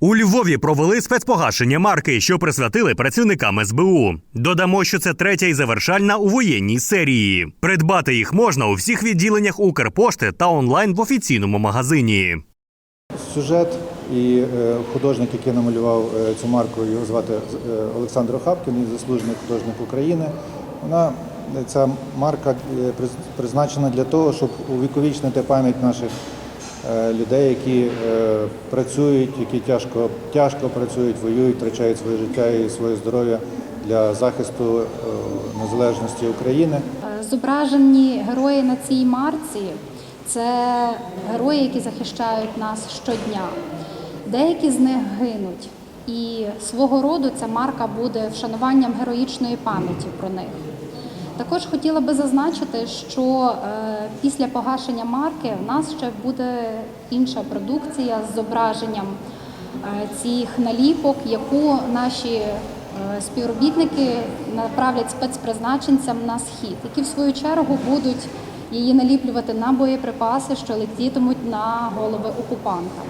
У Львові провели спецпогашення марки, що присвятили працівникам СБУ. Додамо, що це третя і завершальна у воєнній серії. Придбати їх можна у всіх відділеннях Укрпошти та онлайн в офіційному магазині. Сюжет і е, художник, який намалював е, цю марку, його звати е, Олександр Охапкін, він заслужений художник України. Вона ця марка призначена для того, щоб увіковічнити пам'ять наших людей, які е, працюють, які тяжко, тяжко працюють, воюють, втрачають своє життя і своє здоров'я для захисту е, незалежності України. Е, Зображені герої на цій марці це герої, які захищають нас щодня. Деякі з них гинуть, і свого роду ця марка буде вшануванням героїчної пам'яті про них. Також хотіла би зазначити, що е, після погашення марки в нас ще буде інша продукція з зображенням е, цих наліпок, яку наші е, співробітники направлять спецпризначенцям на схід, які в свою чергу будуть її наліплювати на боєприпаси, що летітимуть на голови окупанта.